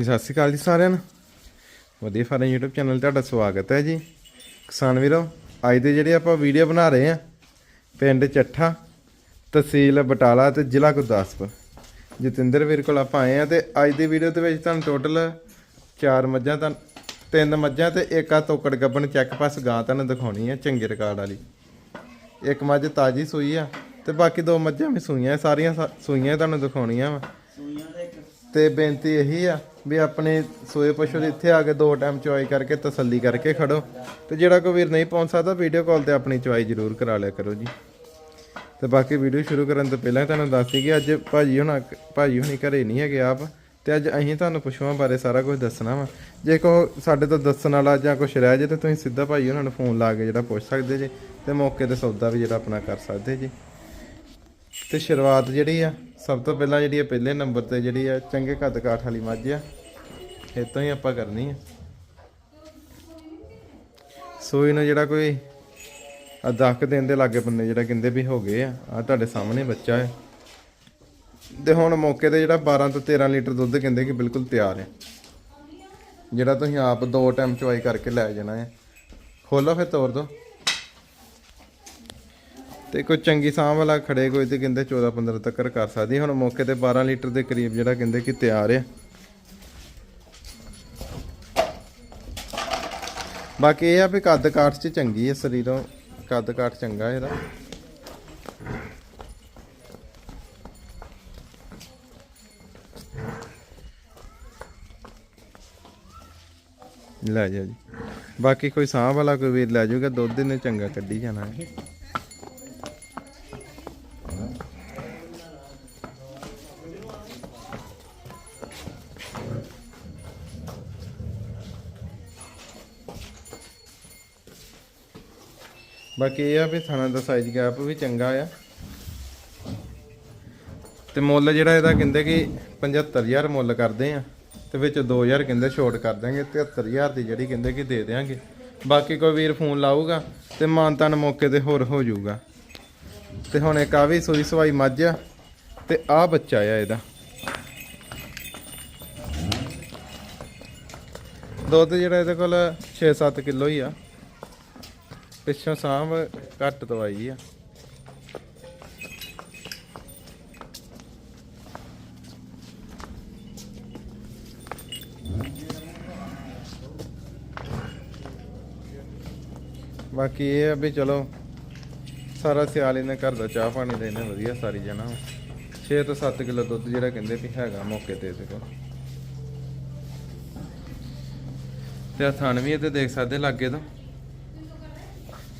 ਜੀ ਸਤਿ ਸ਼੍ਰੀ ਅਕਾਲ ਜੀ ਸਾਰਿਆਂ ਨੂੰ। ਵਧੀਆ ਫਾਰਮ YouTube ਚੈਨਲ ਤੇ ਤੁਹਾਡਾ ਸਵਾਗਤ ਹੈ ਜੀ। ਕਿਸਾਨ ਵੀਰੋ ਅੱਜ ਦੇ ਜਿਹੜੇ ਆਪਾਂ ਵੀਡੀਓ ਬਣਾ ਰਹੇ ਆ ਪਿੰਡ ਚੱਠਾ ਤਹਿਸੀਲ ਬਟਾਲਾ ਤੇ ਜ਼ਿਲ੍ਹਾ ਗੁਰਦਾਸਪੁਰ। ਜਤਿੰਦਰ ਵੀਰ ਕੋਲ ਆਪਾਂ ਆਏ ਆ ਤੇ ਅੱਜ ਦੀ ਵੀਡੀਓ ਦੇ ਵਿੱਚ ਤੁਹਾਨੂੰ ਟੋਟਲ ਚਾਰ ਮੱਝਾਂ ਤਾਂ ਤਿੰਨ ਮੱਝਾਂ ਤੇ ਇੱਕ ਆ ਤੋਕੜ ਗੱਬਣ ਚੈੱਕ ਪਾਸ ਗਾਂ ਤੁਹਾਨੂੰ ਦਿਖਾਉਣੀ ਆ ਚੰਗੇ ਰਿਕਾਰਡ ਵਾਲੀ। ਇੱਕ ਮੱਝ ਤਾਜੀ ਸੂਈ ਆ ਤੇ ਬਾਕੀ ਦੋ ਮੱਝਾਂ ਵੀ ਸੂਈਆਂ ਸਾਰੀਆਂ ਸੂਈਆਂ ਤੁਹਾਨੂੰ ਦਿਖਾਉਣੀਆਂ ਵਾ। ਤੇ ਬੇਨਤੀ ਇਹੀ ਆ ਵੀ ਆਪਣੇ ਸੋਏ ਪਸ਼ੂ ਦੇ ਇੱਥੇ ਆ ਕੇ ਦੋ ਟਾਈਮ ਚੁਆਈ ਕਰਕੇ ਤਸੱਲੀ ਕਰਕੇ ਖੜੋ। ਤੇ ਜਿਹੜਾ ਕੋਈ ਵੀਰ ਨਹੀਂ ਪਹੁੰਚ ਸਕਦਾ ਵੀਡੀਓ ਕਾਲ ਤੇ ਆਪਣੀ ਚੁਆਈ ਜ਼ਰੂਰ ਕਰਾ ਲਿਆ ਕਰੋ ਜੀ। ਤੇ ਬਾਕੀ ਵੀਡੀਓ ਸ਼ੁਰੂ ਕਰਨ ਤੋਂ ਪਹਿਲਾਂ ਤੁਹਾਨੂੰ ਦੱਸ ਦਈਏ ਅੱਜ ਭਾਜੀ ਹੁਣਾ, ਭਾਜੀ ਹੁਣੀ ਘਰੇ ਨਹੀਂ ਹੈਗੇ ਆਪ। ਤੇ ਅੱਜ ਅਸੀਂ ਤੁਹਾਨੂੰ ਪਸ਼ੂਆਂ ਬਾਰੇ ਸਾਰਾ ਕੁਝ ਦੱਸਣਾ ਵਾ। ਜੇ ਕੋ ਸਾਡੇ ਤੋਂ ਦੱਸਣ ਵਾਲਾ ਜਾਂ ਕੁਝ ਰਹਿ ਜੇ ਤੇ ਤੁਸੀਂ ਸਿੱਧਾ ਭਾਜੀ ਉਹਨਾਂ ਨੂੰ ਫੋਨ ਲਾ ਕੇ ਜਿਹੜਾ ਪੁੱਛ ਸਕਦੇ ਜੇ। ਤੇ ਮੌਕੇ ਤੇ ਸੌਦਾ ਵੀ ਜਿਹੜਾ ਆਪਣਾ ਕਰ ਸਕਦੇ ਜੀ। ਤੇ ਸ਼ੁਰੂਆਤ ਜਿਹੜੀ ਆ ਸਭ ਤੋਂ ਪਹਿਲਾਂ ਜਿਹੜੀ ਆ ਪਹਿਲੇ ਨੰਬਰ ਤੇ ਜਿਹੜੀ ਆ ਚੰਗੇ ਕੱਦ ਕਾਠ ਵਾਲੀ ਮੱਝ ਆ, ਇਹ ਤੋਂ ਹੀ ਆਪਾਂ ਕਰਨੀ ਆ। ਸੂਈ ਨੂੰ ਜਿਹੜਾ ਕੋਈ ਆ ਦਸ ਦਿਨ ਦੇ ਲਾਗੇ ਬੰਦੇ ਜਿਹੜਾ ਕਹਿੰਦੇ ਵੀ ਹੋ ਗਏ ਆ ਆ ਤੁਹਾਡੇ ਸਾਹਮਣੇ ਬੱਚਾ ਹੈ। ਤੇ ਹੁਣ ਮੌਕੇ ਤੇ ਜਿਹੜਾ 12 ਤੋਂ 13 ਲੀਟਰ ਦੁੱਧ ਕਹਿੰਦੇ ਕਿ ਬਿਲਕੁਲ ਤਿਆਰ ਹੈ। ਜਿਹੜਾ ਤੁਸੀਂ ਆਪ ਦੋ ਟਾਈਮ ਚੁਆਈ ਕਰਕੇ ਲੈ ਜਾਣਾ ਹੈ। ਖੋਲੋ ਫਿਰ ਤੋਰ ਦੋ। ਤੇ ਕੋਈ ਚੰਗੀ ਸਾਹ ਵਾਲਾ ਖੜੇ ਕੋਈ ਤੇ ਕਹਿੰਦੇ 14 15 ਤੱਕ ਕਰ ਸਕਦੀ ਹੁਣ ਮੌਕੇ ਤੇ 12 ਲੀਟਰ ਦੇ ਕਰੀਬ ਜਿਹੜਾ ਕਹਿੰਦੇ ਕਿ ਤਿਆਰ ਆ ਬਾਕੀ ਇਹ ਆ ਵੀ ਕੱਦ ਕਾਠ ਚ ਚੰਗੀ ਹੈ, ਸਰੀਰੋਂ ਕੱਦ ਕਾਠ ਚੰਗਾ ਇਹਦਾ। ਲੈ ਜਾ ਜੀ। ਬਾਕੀ ਕੋਈ ਸਾਹ ਵਾਲਾ ਕੋਈ ਵੀਰ ਲੈ ਜਾਊਗਾ, ਦੁੱਧ ਨੇ ਚੰਗਾ ਕੱਢੀ ਜਾਣਾ ਹੈ। ਬਾਕੀ ਇਹ ਆ ਵੀ ਥਾਣਾ ਦਾ ਸਾਈਜ਼ ਗੈਪ ਵੀ ਚੰਗਾ ਆ। ਤੇ ਮੁੱਲ ਜਿਹੜਾ ਇਹਦਾ ਕਹਿੰਦੇ ਕਿ 75000 ਮੁੱਲ ਕਰਦੇ ਆ, ਤੇ ਵਿੱਚ 2000 ਕਹਿੰਦੇ ਛੋਟ ਕਰ ਦਾਂਗੇ 73000 ਦੀ ਜਿਹੜੀ ਕਹਿੰਦੇ ਕਿ ਦੇ ਦੇਾਂਗੇ ਬਾਕੀ ਕੋਈ ਵੀਰ ਫੋਨ ਲਾਊਗਾ ਤੇ ਮਾਨਤਾਨ ਮੌਕੇ ਤੇ ਹੋਰ ਹੋ ਜਾਊਗਾ। ਤੇ ਹੁਣ ਇੱਕ ਆ ਵੀ ਸੂਈ ਸਵਾਈ ਮੱਝ ਆ, ਤੇ ਆ ਬੱਚਾ ਆ ਇਹਦਾ। ਦੁੱਧ ਜਿਹੜਾ ਇਹਦੇ ਕੋਲ 6-7 ਕਿਲੋ ਹੀ ਆ। ਪਿੱਛੋਂ ਸਾਂਭ ਘੱਟ ਦਵਾਈ ਆ। ਬਾਕੀ ਇਹ ਆ ਵੀ ਚਲੋ, ਸਾਰਾ ਸਿਆਲ ਇਹਨੇ ਘਰ ਦਾ ਚਾਹ ਪਾਣੀ ਦੇ ਇਹਨੇ ਵਧੀਆ ਸਾਰੀ ਜਾਣਾ। 6 ਤੋਂ 7 ਕਿਲੋ ਦੁੱਧ ਜਿਹੜਾ ਕਹਿੰਦੇ ਵੀ ਹੈਗਾ ਮੌਕੇ ਤੇ ਇਹਦੇ ਕੋਲ। ਤੇ ਥਣ ਵੀ ਇਹਦੇ ਦੇਖ ਸਕਦੇ ਲਾਗੇ ਤੋਂ।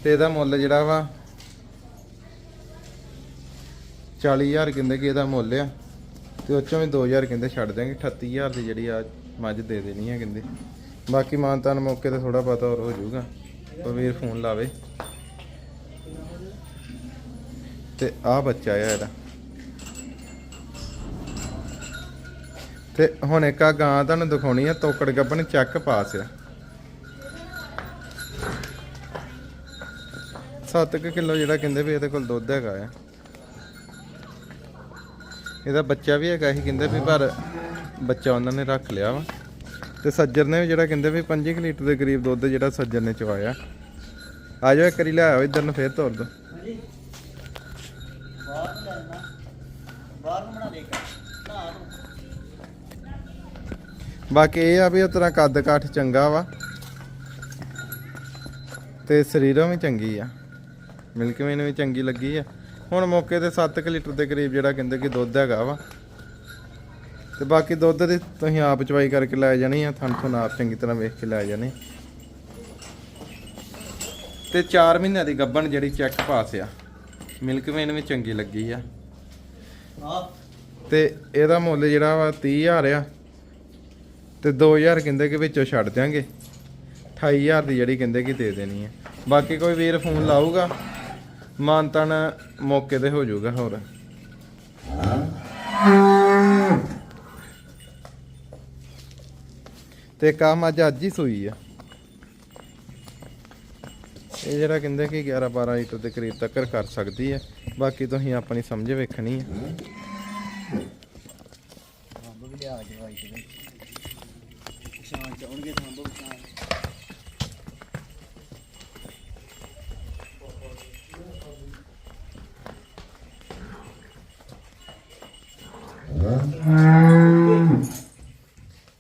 ਤੇ ਇਹਦਾ ਮੁੱਲ ਜਿਹੜਾ ਵਾ 40000 ਕਹਿੰਦੇ ਕਿ ਇਹਦਾ ਮੁੱਲ ਆ। ਤੇ ਉਹ ਚੋਂ ਵੀ 2000 ਕਹਿੰਦੇ ਛੱਡ ਦਿਆਂਗੇ। 38000 ਦੀ ਜਿਹੜੀ ਆ ਮੱਝ ਦੇ ਦੇਣੀ ਆ ਕਹਿੰਦੇ। ਬਾਕੀ ਮਾਨਤਾਨ ਮੌਕੇ ਤੇ ਥੋੜਾ ਪਤਾ ਹੋਰ ਹੋ ਜਾਊਗਾ। ਉਹ ਵੀਰ ਫੋਨ ਲਾਵੇ। ਤੇ ਆ ਬੱਚਾ ਆ ਇਹਦਾ। ਤੇ ਹੁਣ ਇੱਕ ਆ ਗਾਂ ਤੁਹਾਨੂੰ ਦਿਖਾਉਣੀ ਆ, ਤੋਕੜ ਗੱਬਣ ਚੱਕ ਪਾਸ ਆ। 7 ਕਿਲੋ ਜਿਹੜਾ ਕਹਿੰਦੇ ਵੀ ਇਹਦੇ ਕੋਲ ਦੁੱਧ ਹੈਗਾ ਆ। ਇਹਦਾ ਬੱਚਾ ਵੀ ਹੈਗਾ ਸੀ ਕਹਿੰਦੇ ਵੀ ਪਰ ਬੱਚਾ ਉਹਨਾਂ ਨੇ ਰੱਖ ਲਿਆ ਵਾ। ਤੇ ਸੱਜਰ ਨੇ ਜਿਹੜਾ ਕਹਿੰਦੇ ਵੀ 5 ਲੀਟਰ ਦੇ ਕਰੀਬ ਦੁੱਧ ਜਿਹੜਾ ਸੱਜਰ ਨੇ ਚਵਾਇਆ ਆ ਜਾਓ ਇੱਕ ਵਾਰੀ ਲੈ ਆਓ ਇਧਰ ਨੂੰ ਫੇਰ ਤੋਰ ਦੋ। ਬਾਕੀ ਇਹ ਆ ਵੀ ਉਹ ਤਰ੍ਹਾਂ ਕੱਦ ਕਾਠ ਚੰਗਾ ਵਾ। ਤੇ ਸਰੀਰੋਂ ਵੀ ਚੰਗੀ ਆ। ਮਿਲਕ ਮੈਨੂੰ ਵੀ ਚੰਗੀ ਲੱਗੀ ਆ। ਹੁਣ ਮੌਕੇ ਤੇ 7 ਲੀਟਰ ਦੇ ਕਰੀਬ ਜਿਹੜਾ ਕਹਿੰਦੇ ਕਿ ਦੁੱਧ ਹੈਗਾ ਵਾ। ਤੇ ਬਾਕੀ ਦੁੱਧ ਦੀ ਤੁਸੀਂ ਆਪ ਚਵਾਈ ਕਰਕੇ ਲੈ ਜਾਣੀ ਆ, ਥਣ ਥਣ ਆਪ ਚੰਗੀ ਤਰ੍ਹਾਂ ਵੇਖ ਕੇ ਲੈ ਜਾਣੀ। ਤੇ 4 ਮਹੀਨਿਆਂ ਦੀ ਗੱਬਣ ਜਿਹੜੀ ਚੈੱਕ ਪਾਸ ਆ। ਮਿਲਕ ਵੇਨ ਵੀ ਚੰਗੀ ਲੱਗੀ ਆ। ਆ ਤੇ ਇਹਦਾ ਮੁੱਲ ਜਿਹੜਾ ਵਾ 30000 ਆ। ਤੇ 2000 ਕਹਿੰਦੇ ਕਿ ਵਿੱਚੋਂ ਛੱਡ ਦਿਆਂਗੇ। 28000 ਦੀ ਜਿਹੜੀ ਕਹਿੰਦੇ ਕਿ ਦੇ ਦੇਣੀ ਹੈ ਬਾਕੀ ਕੋਈ ਵੀਰ ਫੋਨ ਲਾਊਗਾ। ਮਾਨਤਨ ਮੌਕੇ ਤੇ ਹੋ ਜਾਊਗਾ ਹੋਰ। ਤੇ ਕੰਮ ਅੱਜ ਅੱਜ ਹੀ ਸੂਈ ਆ। ਇਹ ਜਿਹੜਾ ਕਹਿੰਦੇ ਕਿ 11 12 ਲੀਟਰ ਦੇ ਕਰੀਬ ਤੱਕ ਕਰ ਸਕਦੀ ਹੈ ਬਾਕੀ ਤੁਸੀਂ ਆਪਣੀ ਸਮਝ ਵੇਖਣੀ ਹੈ ਅੰਬ ਵੀ ਲਿਆ ਕੇ ਵਾਈ ਤੇ। ਪਛਾਣ ਚਾਉਣਗੇ ਤਾਂ ਤੋਂ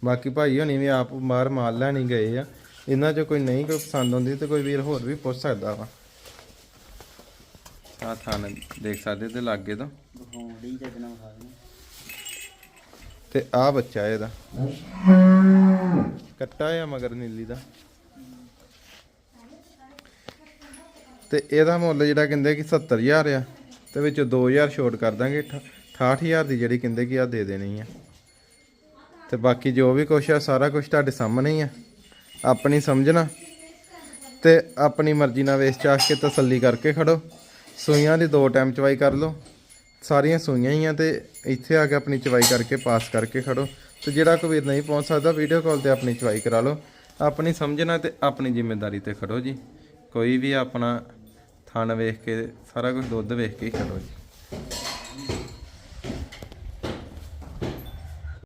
ਬਾਕੀ ਭਾਈ ਹੋਣੀ ਵੀ ਆਪ ਬਾਹਰ ਮਾਲ ਲੈਣੀ ਗਏ ਆ। ਇਹਨਾਂ 'ਚੋਂ ਕੋਈ ਨਹੀਂ, ਕੋਈ ਪਸੰਦ ਆਉਂਦੀ ਤੇ ਕੋਈ ਵੀਰ ਹੋਰ ਵੀ ਪੁੱਛ ਸਕਦਾ ਵਾ। ਆ ਥਾਨ ਦੇਖ ਸਕਦੇ ਤੇ ਲਾਗੇ ਤੋਂ। ਤੇ ਆ ਬੱਚਾ ਇਹਦਾ। ਕੱਟਾ ਆ ਮਗਰ ਨੀਲੀ ਦਾ। ਤੇ ਇਹਦਾ ਮੁੱਲ ਜਿਹੜਾ ਕਹਿੰਦੇ ਕਿ 70000 ਆ, ਤੇ ਵਿੱਚੋਂ 2000 ਛੋਟ ਕਰ ਦਾਂਗੇ 68000 ਦੀ ਜਿਹੜੀ ਕਹਿੰਦੇ ਕਿ ਆ ਦੇ ਦੇਣੀ ਆ। ਤੇ ਬਾਕੀ ਜੋ ਵੀ ਕੁਛ ਆ, ਸਾਰਾ ਕੁਝ ਤੁਹਾਡੇ ਸਾਹਮਣੇ ਹੀ ਆ। ਆਪਣੀ ਸਮਝਣਾ ਤੇ ਆਪਣੀ ਮਰਜ਼ੀ ਨਾਲ ਵੇਚ ਚਾਹ ਕੇ ਤਸੱਲੀ ਕਰਕੇ ਖੜੋ। ਸੂਈਆਂ ਦੀ ਦੋ ਟਾਈਮ ਚਵਾਈ ਕਰ ਲਓ। ਸਾਰੀਆਂ ਸੂਈਆਂ ਹੀ ਆ ਤੇ ਇੱਥੇ ਆ ਕੇ ਆਪਣੀ ਚਵਾਈ ਕਰਕੇ ਪਾਸ ਕਰਕੇ ਖੜੋ। ਤੇ ਜਿਹੜਾ ਕੋਈ ਵੀਰ ਨਹੀਂ ਪਹੁੰਚ ਸਕਦਾ, ਵੀਡੀਓ ਕਾਲ ਤੇ ਆਪਣੀ ਚਵਾਈ ਕਰਾ ਲਓ। ਆਪਣੀ ਸਮਝਣਾ ਤੇ ਆਪਣੀ ਜ਼ਿੰਮੇਵਾਰੀ ਤੇ ਖੜੋ ਜੀ। ਕੋਈ ਵੀ ਆਪਣਾ ਥਣ ਵੇਖ ਕੇ, ਸਾਰਾ ਕੁਝ ਦੁੱਧ ਵੇਖ ਕੇ ਹੀ ਖੜੋ ਜੀ।